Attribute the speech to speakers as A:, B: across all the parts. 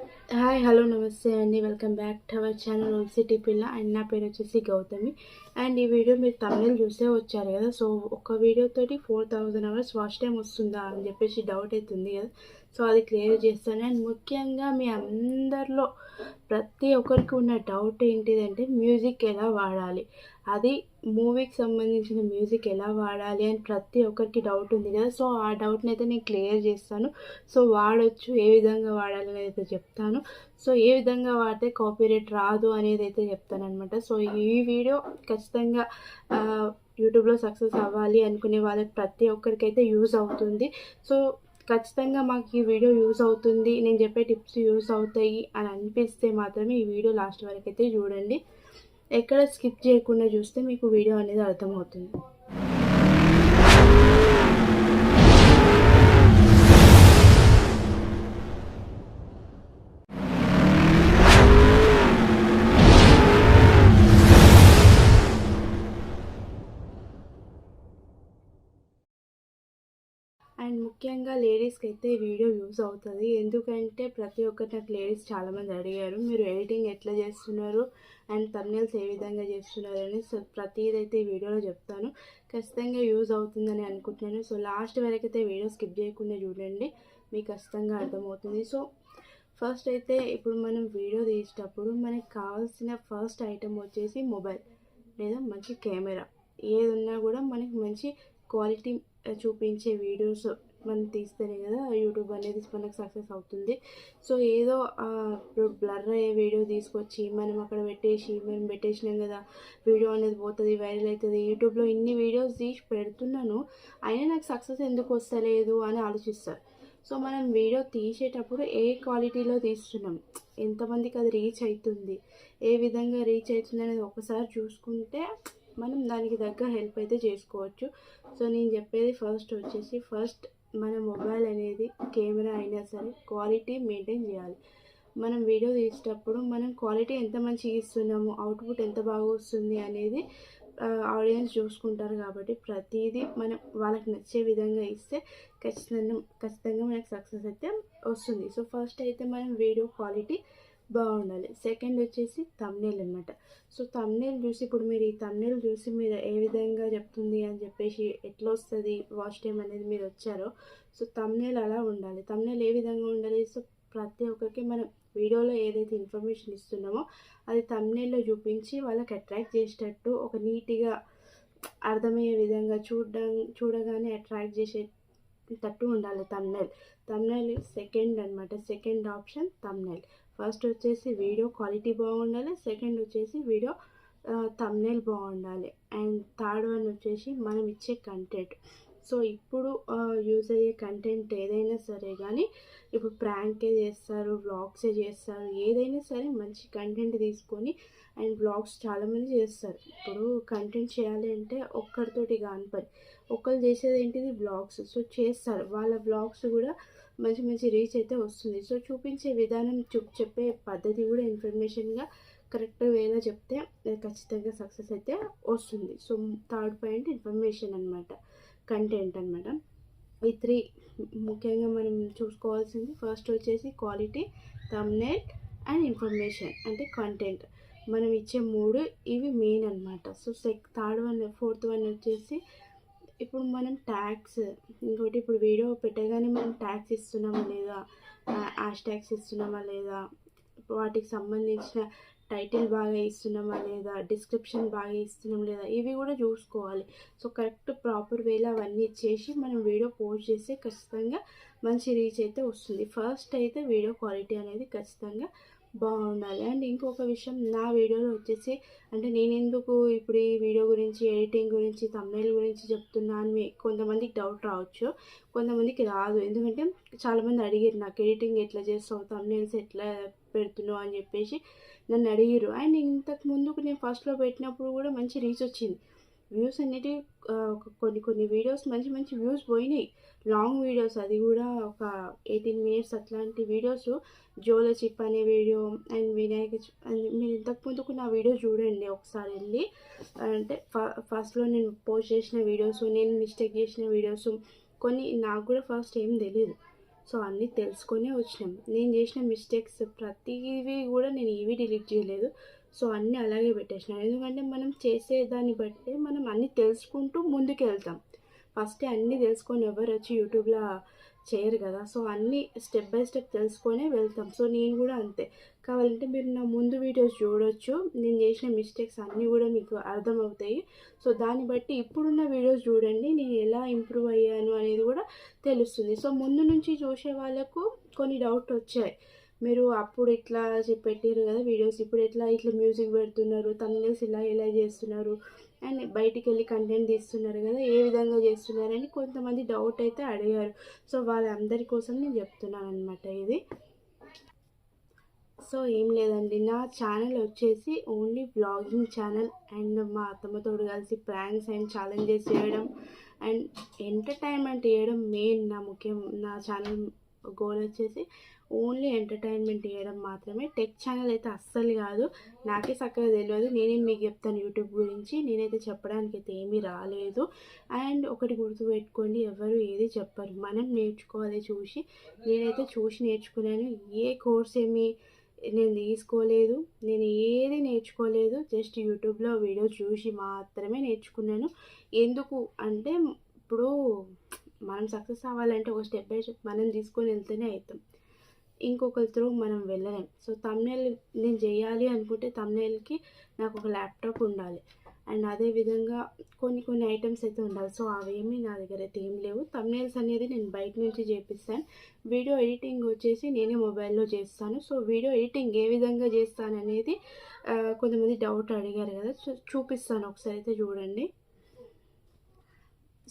A: Hi hello నమస్తే అండి. Welcome back to our channel old city పిల్ల అండ్ నా పేరు వచ్చేసి గౌతమి. అండ్ ఈ వీడియో మీరు తమిళ చూసే వచ్చారు కదా. సో ఒక వీడియోతోటి four thousand hours watch time వస్తుందా అని చెప్పేసి డౌట్ అవుతుంది కదా. సో అది క్లియర్ చేస్తాను. అండ్ ముఖ్యంగా మీ అందరిలో ప్రతి ఒక్కరికి ఉన్న డౌట్ ఏంటిదంటే మ్యూజిక్ ఎలా వాడాలి? అది మూవీకి సంబంధించిన మ్యూజిక్ ఎలా వాడాలి అని ప్రతి ఒక్కరికి డౌట్ ఉంది కదా. సో ఆ డౌట్ని అయితే నేను క్లియర్ చేస్తాను. సో వాడొచ్చు ఏ విధంగా వాడాలి అనేది అయితే చెప్తాను. సో ఏ విధంగా వాడితే కాపీరేట్ రాదు అనేది అయితే చెప్తాను అనమాట సో ఈ వీడియో ఖచ్చితంగా యూట్యూబ్లో సక్సెస్ అవ్వాలి అనుకునే వాళ్ళకి ప్రతి ఒక్కరికైతే యూజ్ అవుతుంది. సో ఖచ్చితంగా మాకు ఈ వీడియో యూజ్ అవుతుంది. నేను చెప్పే టిప్స్ యూస్ అవుతాయి అని అనిపిస్తే మాత్రమే ఈ వీడియో లాస్ట్ వరకు అయితే చూడండి. ఎక్కడ స్కిప్ చేయకుండా చూస్తే మీకు వీడియో అనేది అర్థమవుతుంది. అండ్ ముఖ్యంగా లేడీస్కి అయితే ఈ వీడియో యూజ్ అవుతుంది. ఎందుకంటే ప్రతి ఒక్కటి నాకు లేడీస్ చాలామంది అడిగారు మీరు ఎడిటింగ్ ఎట్లా చేస్తున్నారు? అండ్ తమ్నేల్స్ ఏ విధంగా చేస్తున్నారు? అని. సో ప్రతిదైతే ఈ వీడియోలో చెప్తాను. ఖచ్చితంగా యూజ్ అవుతుందని అనుకుంటున్నాను. సో లాస్ట్ వరకు అయితే వీడియో స్కిప్ చేయకుండా చూడండి. మీకు ఖచ్చితంగా అర్థమవుతుంది. సో ఫస్ట్ అయితే ఇప్పుడు మనం వీడియో తీసేటప్పుడు మనకి కావాల్సిన ఫస్ట్ ఐటమ్ వచ్చేసి మొబైల్ లేదా మంచి కెమెరా. ఏది ఉన్నా కూడా మనకి మంచి క్వాలిటీ చూపించే వీడియోస్ మనం తీస్తేనే కదా యూట్యూబ్ అనేది మనకు సక్సెస్ అవుతుంది. సో ఏదో ఇప్పుడు బ్లర్ అయ్యే వీడియో తీసుకొచ్చి మనం అక్కడ పెట్టేసి మనం పెట్టేసినాం కదా వీడియో అనేది పోతుంది వైరల్ అవుతుంది యూట్యూబ్లో ఇన్ని వీడియోస్ తీసి పెడుతున్నాను అయినా నాకు సక్సెస్ ఎందుకు వస్తలేదు అని ఆలోచిస్తారు. సో మనం వీడియో తీసేటప్పుడు ఏ క్వాలిటీలో తీస్తున్నాం? ఎంతమందికి అది రీచ్ అవుతుంది? ఏ విధంగా రీచ్ అవుతుంది అనేది ఒకసారి చూసుకుంటే మనం దానికి తగ్గ హెల్ప్ అయితే చేసుకోవచ్చు. సో నేను చెప్పేది ఫస్ట్ వచ్చేసి ఫస్ట్ మన మొబైల్ అనేది కెమెరా అయినా సరే క్వాలిటీ మెయింటైన్ చేయాలి. మనం వీడియో తీసేటప్పుడు మనం క్వాలిటీ ఎంత మంచిగా ఇస్తున్నాము అవుట్పుట్ ఎంత బాగా వస్తుంది అనేది ఆడియన్స్ చూసుకుంటారు కాబట్టి ప్రతిదీ మనం వాళ్ళకి నచ్చే విధంగా ఇస్తే ఖచ్చితంగా ఖచ్చితంగా మనకు సక్సెస్ అయితే వస్తుంది. సో ఫస్ట్ అయితే మనం వీడియో క్వాలిటీ బాగుండాలి. సెకండ్ వచ్చేసి తమ్నేల్ అనమాట సో తమ్నేల్ చూసి ఇప్పుడు మీరు ఈ తమ్నేల్ చూసి మీరు ఏ విధంగా చెప్తుంది అని చెప్పేసి ఎట్లా వస్తుంది వాచ్ టైం అనేది మీరు వచ్చారో సో తమ్నేల్ అలా ఉండాలి. తమ్నేల్ ఏ విధంగా ఉండాలి? సో ప్రతి ఒక్కరికి మనం వీడియోలో ఏదైతే ఇన్ఫర్మేషన్ ఇస్తున్నామో అది తమ్నేల్లో చూపించి వాళ్ళకి అట్రాక్ట్ చేసేటట్టు ఒక నీట్గా అర్థమయ్యే విధంగా చూడడం చూడగానే అట్రాక్ట్ చేసేటట్టు ఉండాలి తమ్నేల్ తమ్నేల్ సెకండ్ అనమాట సెకండ్ ఆప్షన్ తమ్నేల్ ఫస్ట్ వచ్చేసి వీడియో క్వాలిటీ బాగుండాలి సెకండ్ వచ్చేసి వీడియో తమ్నేల్ బాగుండాలి. అండ్ థర్డ్ వన్ వచ్చేసి మనం ఇచ్చే కంటెంట్ సో ఇప్పుడు యూజ్ అయ్యే కంటెంట్ ఏదైనా సరే కానీ ఇప్పుడు ప్రాంకే చేస్తారు వ్లాగ్సే చేస్తారు ఏదైనా సరే మంచి కంటెంట్ తీసుకొని అండ్ బ్లాగ్స్ చాలామంది చేస్తారు. ఇప్పుడు కంటెంట్ చేయాలి అంటే ఒక్కరితోటి కాని పని. ఒకరు చేసేది ఏంటిది? బ్లాగ్స్ సో చేస్తారు. వాళ్ళ బ్లాగ్స్ కూడా మంచి మంచి రీచ్ అయితే వస్తుంది. సో చూపించే విధానం చూ చెప్పే పద్ధతి కూడా ఇన్ఫర్మేషన్గా కరెక్ట్ వేలో చెప్తే ఖచ్చితంగా సక్సెస్ అయితే వస్తుంది. సో థర్డ్ పాయింట్ ఇన్ఫర్మేషన్ అనమాట కంటెంట్ అనమాట ఈ త్రీ ముఖ్యంగా మనం చూసుకోవాల్సింది ఫస్ట్ వచ్చేసి క్వాలిటీ తమ్నెట్ అండ్ ఇన్ఫర్మేషన్ అంటే కంటెంట్ మనం ఇచ్చే మూడు ఇవి మెయిన్ అనమాట so sec third one fourth one వచ్చేసి ఇప్పుడు మనం ట్యాక్స్ ఇంకోటి ఇప్పుడు వీడియో పెట్టగానే మనం ట్యాక్స్ ఇస్తున్నామా లేదా? హ్యాష్ ట్యాక్స్ ఇస్తున్నామా లేదా? వాటికి సంబంధించిన టైటిల్ బాగా ఇస్తున్నామా లేదా? డిస్క్రిప్షన్ బాగా ఇస్తున్నాం లేదా? ఇవి కూడా చూసుకోవాలి. సో కరెక్ట్ ప్రాపర్ వేలో అవన్నీ ఇచ్చేసి మనం వీడియో పోస్ట్ చేస్తే ఖచ్చితంగా మంచి రీచ్ అయితే వస్తుంది. ఫస్ట్ అయితే వీడియో క్వాలిటీ అనేది ఖచ్చితంగా బాగుండాలి. అండ్ ఇంకొక విషయం నా వీడియోలో వచ్చేసి అంటే నేను ఎందుకు ఇప్పుడు ఈ వీడియో గురించి ఎడిటింగ్ గురించి తమిళ గురించి చెప్తున్నాను అని కొంతమందికి డౌట్ రావచ్చు. కొంతమందికి రాదు. ఎందుకంటే చాలామంది అడిగారు నాకు ఎడిటింగ్ ఎట్లా చేస్తావు? తమిళస్ ఎట్లా పెడుతున్నావు? అని చెప్పేసి నన్ను అడిగారు. అండ్ ఇంతకు ముందుకు నేను ఫస్ట్లో పెట్టినప్పుడు కూడా మంచి రీచ్ వచ్చింది. వ్యూస్ అనేటివి కొన్ని కొన్ని వీడియోస్ మంచి మంచి వ్యూస్ పోయినాయి. లాంగ్ వీడియోస్ అది కూడా ఒక ఎయిటీన్ మినిట్స్ అట్లాంటి వీడియోస్. జోల చిప్ అనే వీడియో అండ్ వినాయక మీరు ఇంతకు ముందుకు నా వీడియో చూడండి ఒకసారి వెళ్ళి. అంటే ఫస్ట్లో నేను పోస్ట్ చేసిన వీడియోస్ నేను మిస్టేక్ చేసిన వీడియోస్ కొన్ని నాకు కూడా ఫస్ట్ ఏం తెలియదు సో అన్నీ తెలుసుకొనే వచ్చినాం. నేను చేసిన మిస్టేక్స్ ప్రతివి కూడా నేను ఏవి డిలీట్ చేయలేదు. సో అన్నీ అలాగే పెట్టేసిన ఎందుకంటే మనం చేసే దాన్ని బట్టే మనం అన్నీ తెలుసుకుంటూ ముందుకు వెళ్తాం ఫస్ట్ అన్నీ తెలుసుకొని ఎవరు వచ్చి యూట్యూబ్లో చేయరు కదా. సో అన్నీ స్టెప్ బై స్టెప్ తెలుసుకొని వెళ్తాం. సో నేను కూడా అంతే. కావాలంటే మీరు నా ముందు వీడియోస్ చూడొచ్చు. నేను చేసిన మిస్టేక్స్ అన్నీ కూడా మీకు అర్థమవుతాయి. సో దాన్ని బట్టి ఇప్పుడున్న వీడియోస్ చూడండి. నేను ఎలా ఇంప్రూవ్ అయ్యాను అనేది కూడా తెలుస్తుంది. సో ముందు నుంచి చూసే వాళ్ళకు కొన్ని డౌట్ వచ్చాయి. మీరు అప్పుడు ఇట్లా పెట్టారు కదా వీడియోస్ ఇప్పుడు ఎట్లా ఇట్లా మ్యూజిక్ పెడుతున్నారు తమిళస్ ఇలా ఎలా చేస్తున్నారు అండ్ బయటికి వెళ్ళి కంటెంట్ తీస్తున్నారు కదా ఏ విధంగా చేస్తున్నారని కొంతమంది డౌట్ అయితే అడిగారు. సో వాళ్ళందరి కోసం నేను చెప్తున్నాను అనమాట ఇది. సో ఏం లేదండి. నా ఛానల్ వచ్చేసి ఓన్లీ బ్లాగింగ్ ఛానల్ అండ్ మా అత్తమ్మతోడు కలిసి ప్రాంక్స్ అండ్ ఛాలెంజెస్ చేయడం అండ్ ఎంటర్టైన్మెంట్ చేయడం మెయిన్ నా ముఖ్యం నా ఛానల్ గోల్ వచ్చేసి ఓన్లీ ఎంటర్టైన్మెంట్ చేయడం మాత్రమే. టెక్ ఛానల్ అయితే అస్సలు కాదు. నాకే చక్కగా తెలియదు నేనేం మీకు చెప్తాను యూట్యూబ్ గురించి. నేనైతే చెప్పడానికి అయితే ఏమీ రాలేదు. అండ్ ఒకటి గుర్తుపెట్టుకోండి ఎవరు ఏది చెప్పరు. మనం నేర్చుకోవాలి చూసి. నేనైతే చూసి నేర్చుకున్నాను. ఏ కోర్స్ ఏమి నేను తీసుకోలేదు. నేను ఏది నేర్చుకోలేదు. జస్ట్ యూట్యూబ్లో వీడియో చూసి మాత్రమే నేర్చుకున్నాను. ఎందుకు అంటే ఇప్పుడు మనం సక్సెస్ అవ్వాలంటే ఒక స్టెప్ బై స్టెప్ మనం తీసుకొని వెళ్తేనే అవుతాం. ఇంకొకరి త్రూ మనం వెళ్ళలేం. సో తమ్నేల్ నేను చేయాలి అనుకుంటే తమ్నేల్కి నాకు ఒక ల్యాప్టాప్ ఉండాలి. అండ్ అదేవిధంగా కొన్ని కొన్ని ఐటమ్స్ అయితే ఉండాలి. సో అవేమి నా దగ్గర అయితే ఏం లేవు. తమ్నేల్స్ అనేది నేను బయట నుంచి చేపిస్తాను. వీడియో ఎడిటింగ్ వచ్చేసి నేనే మొబైల్లో చేస్తాను. సో వీడియో ఎడిటింగ్ ఏ విధంగా చేస్తాను అనేది కొంతమంది డౌట్ అడిగారు కదా. చూ చూపిస్తాను. ఒకసారి అయితే చూడండి.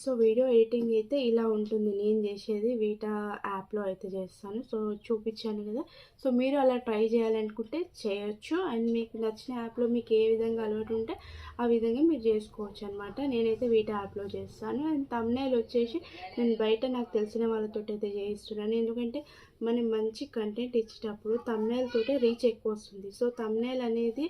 A: సో వీడియో ఎడిటింగ్ అయితే ఇలా ఉంటుంది. నేను చేసేది వీటా యాప్లో అయితే చేస్తాను. సో చూపించాను కదా. సో మీరు అలా ట్రై చేయాలనుకుంటే చేయొచ్చు. అండ్ మీకు నచ్చిన యాప్లో మీకు ఏ విధంగా అలవాటు ఉంటే ఆ విధంగా మీరు చేసుకోవచ్చు అనమాట నేనైతే వీటా యాప్లో చేస్తాను. అండ్ తమ్నేల్ వచ్చేసి నేను బయట నాకు తెలిసిన వాళ్ళతో అయితే చేయిస్తున్నాను. ఎందుకంటే మనం మంచి కంటెంట్ ఇచ్చేటప్పుడు తమ్నేల్ తోటే రీచ్ ఎక్కువ వస్తుంది. సో తమ్నేల్ అనేది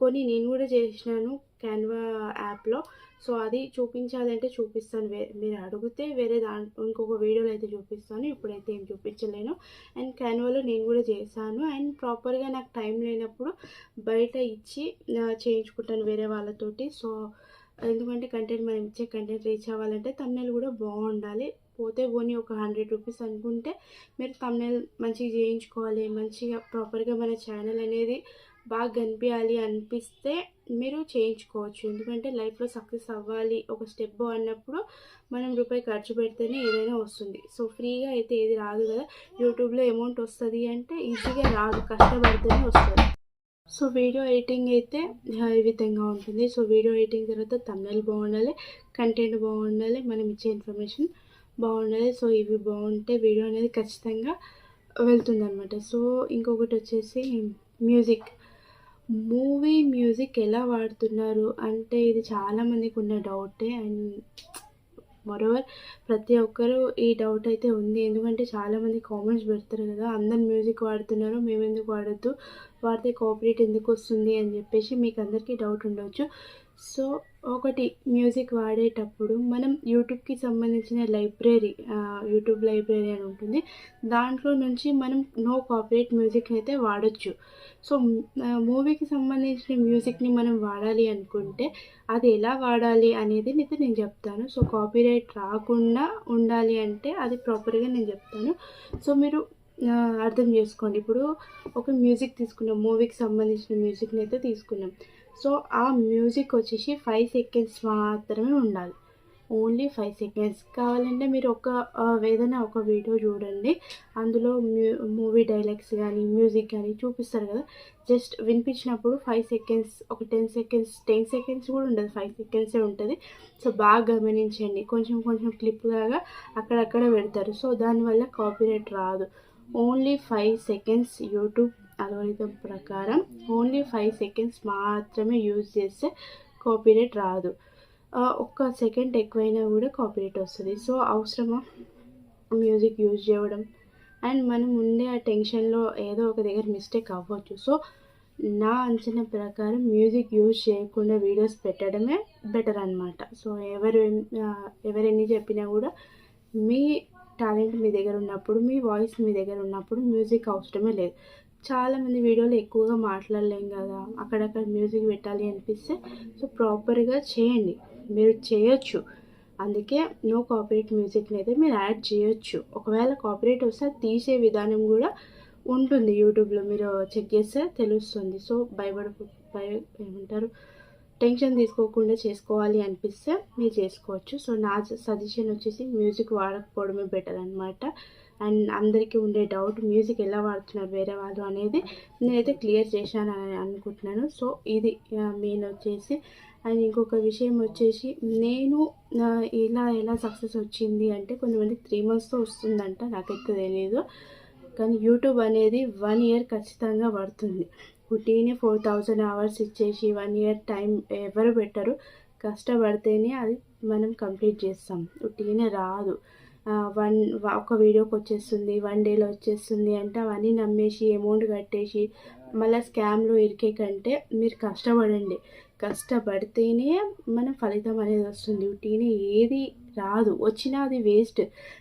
A: కొన్ని నేను కూడా చేసినాను. క్యాన్వా యాప్లో సో అది చూపించాలంటే చూపిస్తాను. మీరు అడిగితే వేరే దాంట్లో ఇంకొక వీడియోలో అయితే చూపిస్తాను. ఇప్పుడైతే ఏం చూపించలేను. అండ్ క్యాన్వాలో నేను కూడా చేశాను. అండ్ ప్రాపర్గా నాకు టైం లేనప్పుడు బయట ఇచ్చి చేయించుకుంటాను వేరే వాళ్ళతోటి. సో ఎందుకంటే కంటెంట్ మనం ఇచ్చే కంటెంట్ రీచ్ అవ్వాలంటే తమ్నెల్ కూడా బాగుండాలి. పోతే పోనీ ఒక హండ్రెడ్ రూపీస్ అనుకుంటే మీరు తమ్నెల్ మంచిగా చేయించుకోవాలి. మంచిగా ప్రాపర్గా మన ఛానల్ అనేది బాగా కనిపించాలి అనిపిస్తే మీరు చేయించుకోవచ్చు. ఎందుకంటే లైఫ్లో సక్సెస్ అవ్వాలి ఒక స్టెప్ అన్నప్పుడు మనం రూపాయి ఖర్చు పెడితేనే ఏదైనా వస్తుంది. సో ఫ్రీగా అయితే ఏది రాదు కదా. యూట్యూబ్లో అమౌంట్ వస్తుంది అంటే ఈజీగా రాదు. కష్టపడితేనే వస్తుంది. సో వీడియో ఎడిటింగ్ అయితే ఈ విధంగా ఉంటుంది. సో వీడియో ఎడిటింగ్ తర్వాత తమిళ బాగుండాలి కంటెంట్ బాగుండాలి మనం ఇచ్చే ఇన్ఫర్మేషన్ బాగుండాలి. సో ఇవి బాగుంటే వీడియో అనేది ఖచ్చితంగా వెళ్తుందనమాట సో ఇంకొకటి వచ్చేసి మ్యూజిక్. మూవీ మ్యూజిక్ ఎలా వాడుతున్నారు? అంటే ఇది చాలామందికి ఉన్న డౌటే. అండ్ మరోవర్ ప్రతి ఒక్కరు ఈ డౌట్ అయితే ఉంది. ఎందుకంటే చాలామంది కామెంట్స్ పెడతారు కదా అందరు మ్యూజిక్ వాడుతున్నారు మేము ఎందుకు వాడద్దు? వాడితే కోఆపరేట్ ఎందుకు వస్తుంది? అని చెప్పేసి మీకు అందరికీ డౌట్ ఉండవచ్చు సో ఒకటి మ్యూజిక్ వాడేటప్పుడు మనం యూట్యూబ్కి సంబంధించిన లైబ్రరీ యూట్యూబ్ లైబ్రరీ అని ఉంటుంది. దాంట్లో నుంచి మనం నో కాపరేట్ మ్యూజిక్ని అయితే వాడచ్చు. సో మూవీకి సంబంధించిన మ్యూజిక్ని మనం వాడాలి అనుకుంటే అది ఎలా వాడాలి అనేది అయితే నేను చెప్తాను. సో కాపీరైట్ రాకుండా ఉండాలి అంటే అది ప్రాపర్గా నేను చెప్తాను. సో మీరు అర్థం చేసుకోండి. ఇప్పుడు ఒక మ్యూజిక్ తీసుకున్నాం మూవీకి సంబంధించిన మ్యూజిక్ని అయితే తీసుకున్నాం సో ఆ మ్యూజిక్ వచ్చేసి ఫైవ్ సెకండ్స్ మాత్రమే ఉండాలి. ఓన్లీ ఫైవ్ సెకండ్స్ కావాలంటే మీరు ఒక ఏదైనా ఒక వీడియో చూడండి. అందులో మ్యూ మూవీ డైలాగ్స్ కానీ మ్యూజిక్ కానీ చూపిస్తారు కదా. జస్ట్ వినిపించినప్పుడు ఫైవ్ సెకండ్స్ ఒక టెన్ సెకండ్స్ టెన్ సెకండ్స్ కూడా ఉండదు. ఫైవ్ సెకండ్సే ఉంటుంది. సో బాగా గమనించండి. కొంచెం కొంచెం క్లిప్ లాగా అక్కడక్కడ పెడతారు. సో దానివల్ల కాపీరైట్ రాదు. Only five seconds YouTube algorithm ప్రకారం ఓన్లీ ఫైవ్ సెకండ్స్ మాత్రమే యూజ్ చేస్తే కాపీరైట్ రాదు. ఒక్క సెకండ్ ఎక్కువైనా కూడా కాపీరైట్ వస్తుంది. సో అవసరమా మ్యూజిక్ యూజ్ చేయడం? అండ్ మనం ఉండే ఆ టెన్షన్లో ఏదో ఒక దగ్గర మిస్టేక్ అవ్వచ్చు. సో నా అంచనా ప్రకారం మ్యూజిక్ యూజ్ చేయకుండా వీడియోస్ పెట్టడమే బెటర్ అనమాట సో ఎవరు ఎన్- ఎవరెన్ని చెప్పినా కూడా మీ టాలెంట్ మీ దగ్గర ఉన్నప్పుడు మీ వాయిస్ మీ దగ్గర ఉన్నప్పుడు మ్యూజిక్ అవసరమే లేదు. చాలామంది వీడియోలు ఎక్కువగా మాట్లాడలేం కదా అక్కడక్కడ మ్యూజిక్ పెట్టాలి అనిపిస్తే సో ప్రాపర్గా చేయండి. మీరు చేయొచ్చు. అందుకే నో కాపరేట్ మ్యూజిక్ని అయితే మీరు యాడ్ చేయొచ్చు. ఒకవేళ కాపరేట్ వస్తే తీసే విధానం కూడా ఉంటుంది యూట్యూబ్లో. మీరు చెక్ చేస్తే తెలుస్తుంది. సో భయపడ భయ ఏమంటారు? టెన్షన్ తీసుకోకుండా చేసుకోవాలి అనిపిస్తే మీరు చేసుకోవచ్చు. సో నా సజెషన్ వచ్చేసి మ్యూజిక్ వాడకపోవడమే బెటర్ అనమాట అండ్ అందరికీ ఉండే డౌట్ మ్యూజిక్ ఎలా వాడుతున్నారు వేరే వాళ్ళు అనేది నేనైతే క్లియర్ చేశాను అని అనుకుంటున్నాను. సో ఇది మెయిన్ వచ్చేసి. అండ్ ఇంకొక విషయం వచ్చేసి నేను ఇలా ఎలా సక్సెస్ వచ్చింది అంటే కొంతమంది త్రీ మంత్స్తో వస్తుందంట నాకైతే తెలియదు కానీ యూట్యూబ్ అనేది వన్ ఇయర్ ఖచ్చితంగా పడుతుంది. కుటీని ఫోర్ థౌజండ్ అవర్స్ ఇచ్చేసి వన్ ఇయర్ టైం ఎవరు పెట్టరు. కష్టపడితేనే అది మనం కంప్లీట్ చేస్తాం. ఉట్టిగానే రాదు. వన్ ఒక వీడియోకి వచ్చేస్తుంది వన్ డేలో వచ్చేస్తుంది అంటే అవన్నీ నమ్మేసి అమౌంట్ కట్టేసి మళ్ళీ స్కామ్లో ఇరికే కంటే మీరు కష్టపడండి. కష్టపడితేనే మన ఫలితం అనేది వస్తుంది. ఉట్టిగానే ఏది రాదు. వచ్చినా అది వేస్ట్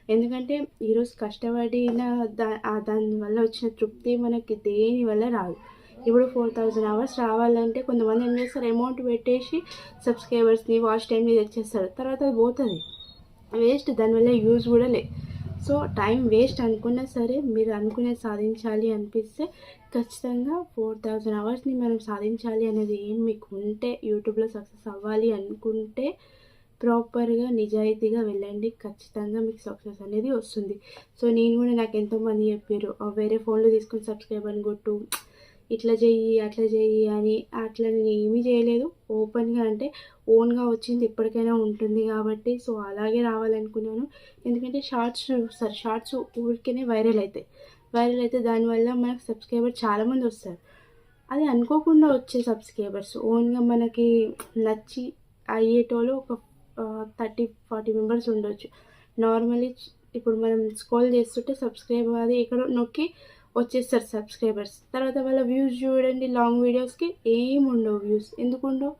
A: ఎందుకంటే ఈరోజు కష్టపడిన దా దానివల్ల వచ్చిన తృప్తి మనకి దేని వల్ల రాదు. ఇప్పుడు ఫోర్ థౌజండ్ అవర్స్ రావాలంటే కొంతమంది ఏం చేస్తారు? అమౌంట్ పెట్టేసి సబ్స్క్రైబర్స్ని వాచ్ టైంని తెచ్చేస్తారు. తర్వాత అది పోతుంది. వేస్ట్ దానివల్ల యూజ్ కూడా లే. సో టైం వేస్ట్ అనుకున్నా సరే మీరు అనుకునే సాధించాలి అనిపిస్తే ఖచ్చితంగా ఫోర్ థౌజండ్ అవర్స్ని మనం సాధించాలి అనేది ఏం మీకు ఉంటే యూట్యూబ్లో సక్సెస్ అవ్వాలి అనుకుంటే ప్రాపర్గా నిజాయితీగా వెళ్ళండి. ఖచ్చితంగా మీకు సక్సెస్ అనేది వస్తుంది. సో నేను కూడా నాకు ఎంతోమంది చెప్పారు వేరే ఫోన్లో తీసుకుని సబ్స్క్రైబ్ అని కొట్టు. ఇట్లా చెయ్యి అట్లా చెయ్యి అని అట్లా నేను ఏమీ చేయలేదు. ఓపెన్గా అంటే ఓన్గా వచ్చింది ఎప్పటికైనా ఉంటుంది కాబట్టి సో అలాగే రావాలనుకున్నాను. ఎందుకంటే షార్ట్స్ చూస్తారు షార్ట్స్ ఊరికే వైరల్ అవుతాయి వైరల్ అయితే దానివల్ల మనకు సబ్స్క్రైబర్ చాలామంది వస్తారు. అది అనుకోకుండా వచ్చే సబ్స్క్రైబర్స్ ఓన్గా మనకి నచ్చి అయ్యేటోళ్ళు ఒక థర్టీ ఫార్టీ మెంబర్స్ ఉండొచ్చు. నార్మలీ ఇప్పుడు మనం స్క్రోల్ చేస్తుంటే సబ్స్క్రైబ్ అది ఎక్కడో నొక్కి వచ్చేస్తారు సబ్స్క్రైబర్స్ తర్వాత వాళ్ళ వ్యూస్ చూడండి లాంగ్ వీడియోస్కి ఏం ఉండవు వ్యూస్ ఎందుకు ఉండవు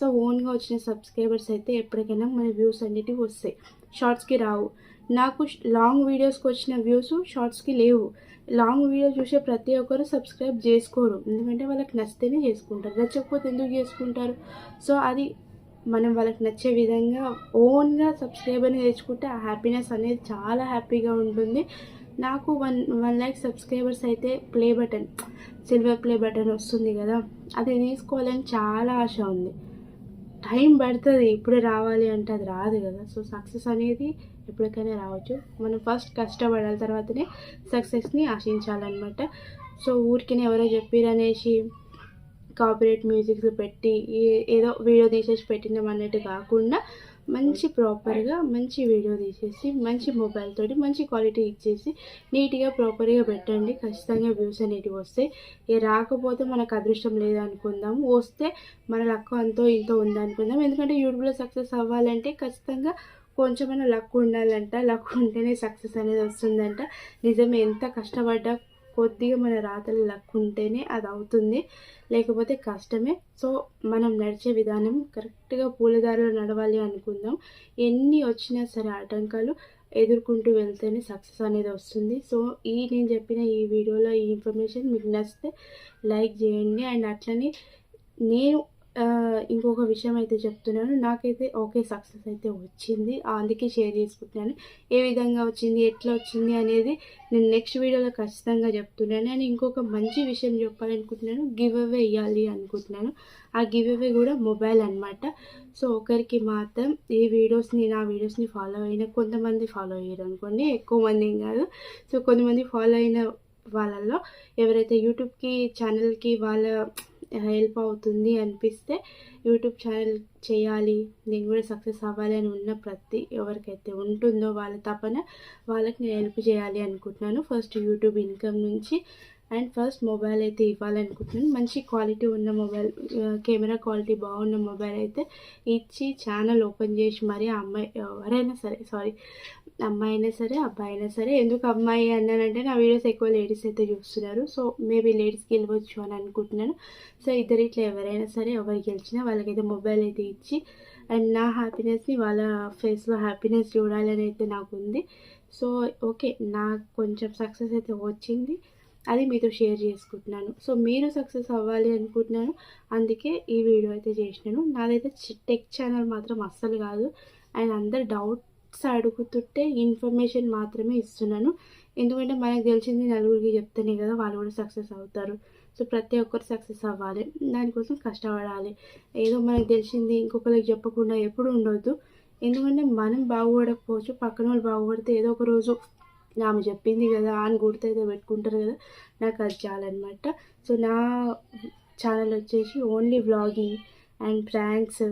A: సో ఓన్గా వచ్చిన సబ్స్క్రైబర్స్ అయితే ఎప్పటికైనా మన వ్యూస్ అన్నిటివి వస్తాయి. షార్ట్స్కి రావు. నాకు లాంగ్ వీడియోస్కి వచ్చిన వ్యూస్ షార్ట్స్కి లేవు. లాంగ్ వీడియో చూసే ప్రతి ఒక్కరు సబ్స్క్రైబ్ చేసుకోరు. ఎందుకంటే వాళ్ళకి నచ్చితేనే చేసుకుంటారు. నచ్చకపోతే ఎందుకు చేసుకుంటారు? సో అది మనం వాళ్ళకి నచ్చే విధంగా ఓన్గా సబ్స్క్రైబర్ని తెచ్చుకుంటే ఆ హ్యాపీనెస్ అనేది చాలా హ్యాపీగా ఉంటుంది. నాకు వన్ వన్ ల్యాక్ సబ్స్క్రైబర్స్ అయితే play button silver play button వస్తుంది కదా. అది తీసుకోవాలని చాలా ఆశ ఉంది. టైం పడుతుంది ఇప్పుడే రావాలి అంటే అది రాదు కదా. సో సక్సెస్ అనేది ఎప్పటికైనా రావచ్చు. మనం ఫస్ట్ కష్టపడాలి తర్వాతనే సక్సెస్ని ఆశించాలన్నమాట. సో ఊరికి ఎవరో చెప్పిరనేసి కాపరేట్ మ్యూజిక్స్ పెట్టి ఏదో వీడియో తీసేసి పెట్టినాం అన్నట్టు కాకుండా మంచి ప్రాపర్గా మంచి వీడియో తీసేసి మంచి మొబైల్ తోటి మంచి క్వాలిటీ ఇచ్చేసి నీట్గా ప్రాపర్గా పెట్టండి. ఖచ్చితంగా వ్యూస్ అనేటివి వస్తాయి. ఏ రాకపోతే మనకు అదృష్టం లేదనుకుందాం. వస్తే మన లక్ అంతో ఇంతో ఉందనుకుందాం. ఎందుకంటే యూట్యూబ్లో సక్సెస్ అవ్వాలంటే ఖచ్చితంగా కొంచెమైనా లక్ ఉండాలంట. లక్ ఉంటేనే సక్సెస్ అనేది వస్తుందంట. నిజమే ఎంత కష్టపడ్డా కొద్దిగా మన రాతలు లక్ ఉంటేనే అది అవుతుంది లేకపోతే కష్టమే. సో మనం నడిచే విధానం కరెక్ట్గా పూలదారిలో నడవాలి అనుకుందాం. ఎన్ని వచ్చినా సరే ఆటంకాలు ఎదుర్కొంటూ వెళ్తేనే సక్సెస్ అనేది వస్తుంది. సో ఈ నేను చెప్పిన ఈ వీడియోలో ఈ ఇన్ఫర్మేషన్ మీకు నచ్చితే లైక్ చేయండి. అండ్ అట్లనే నేను ఇంకొక విషయం అయితే చెప్తున్నాను. నాకైతే ఓకే సక్సెస్ అయితే వచ్చింది. అందుకే షేర్ చేసుకుంటున్నాను. ఏ విధంగా వచ్చింది ఎట్లా వచ్చింది అనేది నేను నెక్స్ట్ వీడియోలో ఖచ్చితంగా చెప్తున్నాను. నేను ఇంకొక మంచి విషయం చెప్పాలనుకుంటున్నాను గివ్ అవే ఇవ్వాలి అనుకుంటున్నాను. ఆ గివ్ అవే కూడా మొబైల్ అనమాట సో ఒకరికి మాత్రం ఈ వీడియోస్ని నా వీడియోస్ని ఫాలో అయిన కొంతమంది ఫాలో అయ్యారు అనుకోండి. ఎక్కువ మంది కాదు. సో కొంతమంది ఫాలో అయిన వాళ్ళల్లో ఎవరైతే యూట్యూబ్కి ఛానల్కి వాళ్ళ హెల్ప్ అవుతుంది అనిపిస్తే యూట్యూబ్ ఛానల్ చేయాలి. నేను కూడా సక్సెస్ అవ్వాలి అని ఉన్న ప్రతి ఎవరికైతే ఉంటుందో వాళ్ళ తపన వాళ్ళకి నేను హెల్ప్ చేయాలి అనుకుంటున్నాను. ఫస్ట్ యూట్యూబ్ ఇన్కమ్ నుంచి అండ్ ఫస్ట్ మొబైల్ అయితే ఇవ్వాలనుకుంటున్నాను. మంచి క్వాలిటీ ఉన్న మొబైల్ కెమెరా క్వాలిటీ బాగున్న మొబైల్ అయితే ఇచ్చి ఛానల్ ఓపెన్ చేసి మరి అమ్మాయి ఎవరైనా సరే సారీ అమ్మాయి అయినా సరే అబ్బాయి అయినా సరే ఎందుకు అమ్మాయి అన్నానంటే నా వీడియోస్ ఎక్కువ లేడీస్ అయితే చూస్తున్నారు. సో మేబీ లేడీస్కి వెళ్ళవచ్చు అని అనుకుంటున్నాను. సో ఇద్దరు ఇట్లా ఎవరైనా సరే ఎవరు గెలిచినా వాళ్ళకైతే మొబైల్ అయితే ఇచ్చి అండ్ నా హ్యాపీనెస్ని వాళ్ళ ఫేస్లో హ్యాపీనెస్ చూడాలని అయితే నాకు ఉంది సో ఓకే నాకు కొంచెం సక్సెస్ అయితే వచ్చింది. అది మీతో షేర్ చేసుకుంటున్నాను. సో మీరు సక్సెస్ అవ్వాలి అనుకుంటున్నాను. అందుకే ఈ వీడియో అయితే చేసినాను. నాదైతే టెక్ ఛానల్ మాత్రం అస్సలు కాదు. అండ్ అందరు డౌట్స్ అడుగుతుంటే ఇన్ఫర్మేషన్ మాత్రమే ఇస్తున్నాను. ఎందుకంటే మనకు తెలిసింది నలుగురికి చెప్తేనే కదా వాళ్ళు కూడా సక్సెస్ అవుతారు. సో ప్రతి ఒక్కరు సక్సెస్ అవ్వాలి. దానికోసం కష్టపడాలి. ఏదో మనకు తెలిసింది ఇంకొకరికి చెప్పకుండా ఎప్పుడు ఉండొద్దు. ఎందుకంటే మనం బాగుపడకపోవచ్చు పక్కన వాళ్ళు బాగుపడితే ఏదో ఒక రోజు ఆమె చెప్పింది కదా అని గుర్తైతే పెట్టుకుంటారు కదా నాకు అది చాలన్నమాట. సో నా ఛానల్ వచ్చేసి ఓన్లీ వ్లాగింగ్ అండ్ ప్రాంక్స్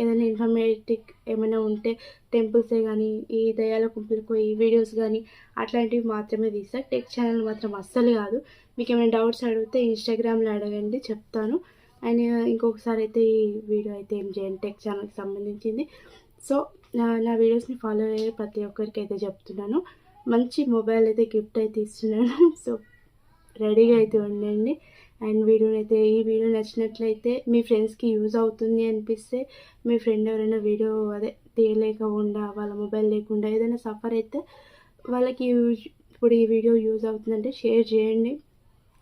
A: ఏదైనా ఇన్ఫర్మేటిక్ ఏమైనా ఉంటే టెంపుల్సే కానీ ఈ దయాల కుంపులకు ఈ వీడియోస్ కానీ అట్లాంటివి మాత్రమే తీస్తా. టెక్ ఛానల్ మాత్రం అస్సలు కాదు. మీకు ఏమైనా డౌట్స్ అడిగితే ఇన్స్టాగ్రామ్లో అడగండి చెప్తాను. అండ్ ఇంకొకసారి అయితే ఈ వీడియో అయితే ఏం చేయండి టెక్ ఛానల్కి సంబంధించింది. సో నా నా వీడియోస్ని ఫాలో అయ్యే ప్రతి ఒక్కరికి అయితే చెప్తున్నాను. మంచి మొబైల్ అయితే గిఫ్ట్ అయితే ఇస్తున్నాను సో రెడీగా అయితే ఉండండి. అండ్ వీడియోని అయితే ఈ వీడియో నచ్చినట్లయితే మీ ఫ్రెండ్స్కి యూజ్ అవుతుంది అనిపిస్తే మీ ఫ్రెండ్ ఎవరైనా వీడియో అదే తీయలేకుండా వాళ్ళ మొబైల్ లేకుండా ఏదైనా సఫర్ అయితే వాళ్ళకి యూజ్ ఇప్పుడు ఈ వీడియో యూజ్ అవుతుందంటే షేర్ చేయండి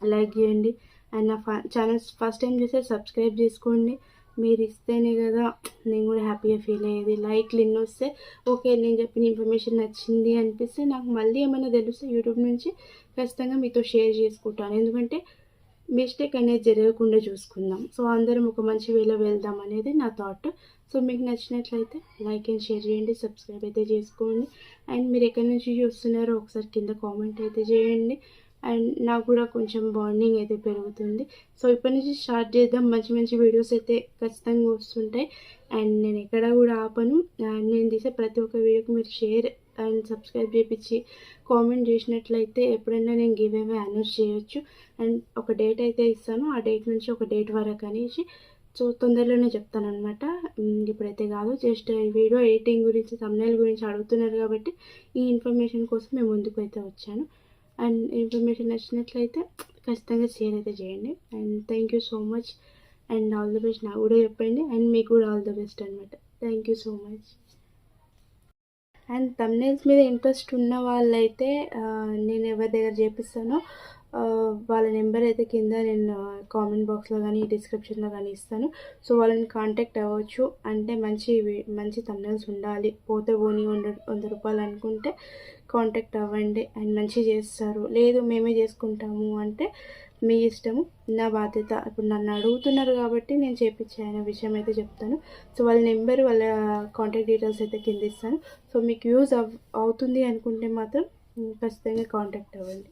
A: లైక్ చేయండి. అండ్ నా ఛానల్స్ ఫస్ట్ టైం చూస్తే సబ్స్క్రైబ్ చేసుకోండి. మీరు ఇస్తేనే కదా నేను కూడా హ్యాపీగా ఫీల్ అయ్యేది. లైక్లు ఎన్ని వస్తే ఓకే నేను చెప్పిన ఇన్ఫర్మేషన్ నచ్చింది అనిపిస్తే నాకు మళ్ళీ ఏమైనా తెలిస్తే యూట్యూబ్ నుంచి ఖచ్చితంగా మీతో షేర్ చేసుకుంటాను. ఎందుకంటే మిస్టేక్ అనేది జరగకుండా చూసుకుందాం. సో అందరం ఒక మంచి వేలో వెళ్దాం అనేది నా థాట్. సో మీకు నచ్చినట్లయితే లైక్ అండ్ షేర్ చేయండి సబ్స్క్రైబ్ అయితే చేసుకోండి. అండ్ మీరు ఎక్కడి నుంచి చూస్తున్నారో ఒకసారి కింద కామెంట్ అయితే చేయండి. అండ్ నాకు కూడా కొంచెం బాండింగ్ అయితే పెరుగుతుంది. సో ఇప్పటి నుంచి స్టార్ట్ చేద్దాం. మంచి మంచి వీడియోస్ అయితే ఖచ్చితంగా వస్తుంటాయి. అండ్ నేను ఎక్కడ కూడా ఆపను. అండ్ నేను తీసే ప్రతి ఒక్క వీడియోకి మీరు షేర్ అండ్ సబ్స్క్రైబ్ చేయించి కామెంట్ చేసినట్లయితే ఎప్పుడైనా నేను గివ్ అవే అనౌన్స్ చేయొచ్చు. అండ్ ఒక డేట్ అయితే ఇస్తాను. ఆ డేట్ నుంచి ఒక డేట్ వరకు అనేసి సో తొందరలోనే చెప్తాను అనమాట ఇప్పుడైతే కాదు. జస్ట్ ఈ వీడియో ఎడిటింగ్ గురించి తమ్నైల్ గురించి అడుగుతున్నారు కాబట్టి ఈ ఇన్ఫర్మేషన్ కోసం మేము ముందుకు అయితే వచ్చాను. అండ్ ఇన్ఫర్మేషన్ నచ్చినట్లయితే ఖచ్చితంగా షేర్ అయితే చేయండి. And thank you so much and all the best నాకు కూడా చెప్పండి. అండ్ మీకు కూడా ఆల్ ద బెస్ట్ అనమాట thank you so much and thumbnails మీద ఇంట్రెస్ట్ ఉన్న వాళ్ళైతే నేను ఎవరి దగ్గర చేపిస్తానో వాళ్ళ నెంబర్ అయితే కింద నేను కామెంట్ బాక్స్లో కానీ డిస్క్రిప్షన్లో కానీ ఇస్తాను. సో వాళ్ళని కాంటాక్ట్ అవ్వచ్చు. అంటే మంచి మంచి తమ్నెల్స్ ఉండాలి. పోతే పోనీ వంద వంద రూపాయలు అనుకుంటే కాంటాక్ట్ అవ్వండి. అండ్ మంచి చేస్తారు. లేదు మేమే చేసుకుంటాము అంటే మీ ఇష్టము నా బాధ్యత. ఇప్పుడు నన్ను అడుగుతున్నారు కాబట్టి నేను చేపించాను విషయం అయితే చెప్తాను. సో వాళ్ళ నెంబర్ వాళ్ళ కాంటాక్ట్ డీటెయిల్స్ అయితే కింద ఇస్తాను. సో మీకు యూజ్ అవుతుంది అనుకుంటే మాత్రం ఖచ్చితంగా కాంటాక్ట్ అవ్వండి.